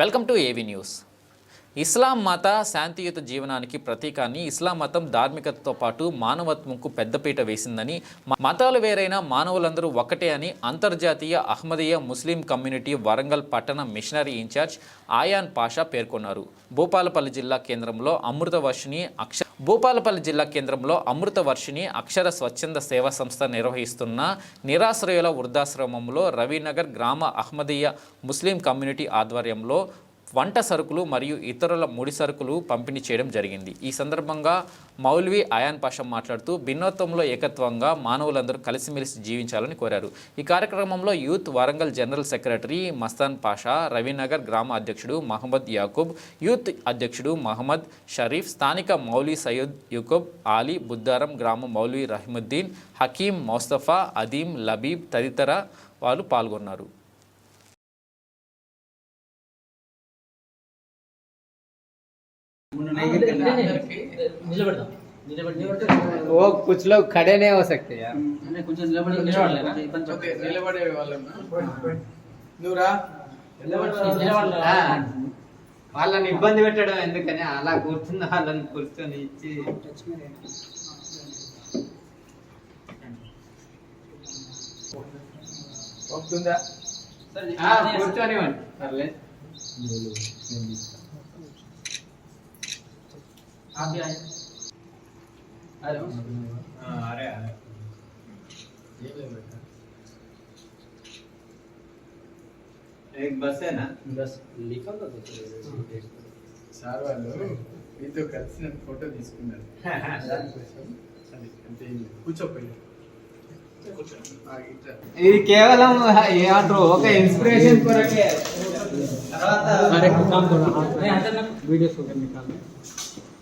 Welcome to AV news. Islam మత శాంతియుత జీవనానికి ప్రతీకాన్ని ఇస్లాం మతం ధార్మికతతో పాటు మానవత్వంకు పెద్దపీట వేసిందని మతాలు వేరైన మానవులందరూ ఒకటే అని అంతర్జాతీయ అహ్మదీయ ముస్లిం కమ్యూనిటీ వరంగల్ పట్టణ మిషనరీ ఇన్ఛార్జ్ ఆయాన్ పాషా పేర్కొన్నారు. భూపాలపల్లి జిల్లా కేంద్రంలో అమృతవర్షిణి అక్ష భూపాలపల్లి జిల్లా కేంద్రంలో అమృతవర్షిణి అక్షర స్వచ్ఛంద సేవా సంస్థ నిర్వహిస్తున్న నిరాశ్రయుల వృద్ధాశ్రమంలో రవినగర్ గ్రామ అహ్మదీయ ముస్లిం కమ్యూనిటీ ఆధ్వర్యంలో వంట సరుకులు మరియు ఇతరుల ముడి సరుకులు పంపిణీ చేయడం జరిగింది. ఈ సందర్భంగా మౌల్వి అయాన్ పాషా మాట్లాడుతూ భిన్నత్వంలో ఏకత్వంగా మానవులందరూ కలిసిమెలిసి జీవించాలని కోరారు. ఈ కార్యక్రమంలో youth Warangal general secretary Mastan Pasha Ravinagar గ్రామ అధ్యక్షుడు మహమ్మద్ యాకూబ్ యూత్ అధ్యక్షుడు మహమ్మద్ షరీఫ్ స్థానిక మౌలీ సయ్యద్ యూకూబ్ ఆలీ బుద్దారం గ్రామ మౌలి రహిముద్దీన్ హకీం మౌస్తఫా అదీం లబీబ్ తదితర వాళ్ళు పాల్గొన్నారు. वो कुछ लोग खड़े नहीं हो सकते यार కొంచెం నిలబడి నిలబడలేరా ఓకే నిలబడే వాళ్ళం నువ్వురా ఆ, వాళ్ళని ఇబ్బంది పెట్టడం ఎందుకని అలా కూర్చున్న వాళ్ళని కూర్చొని ఇచ్చి వస్తుందా ఆ, కూర్చొనివ్వండి పర్లేదు అరే అరే एक बस है ना సార్ వాళ్ళు మీతో కలిసి నన్ను ఫోటో తీసుకున్నారు దానికోసం అది అంతే ఏం లేదు. కూర్చోపోయి కూర్చో ఆ, ఇట్లా. ఇది కేవలం ఏమంటారు ఒక ఇన్స్పిరేషన్ కొరకే తర్వాత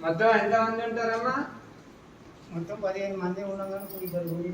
మొత్తం ఎంత మంది ఉంటారమ్మా? మొత్తం పదిహేను మంది ఉండగానే ఇద్దరు ఊరి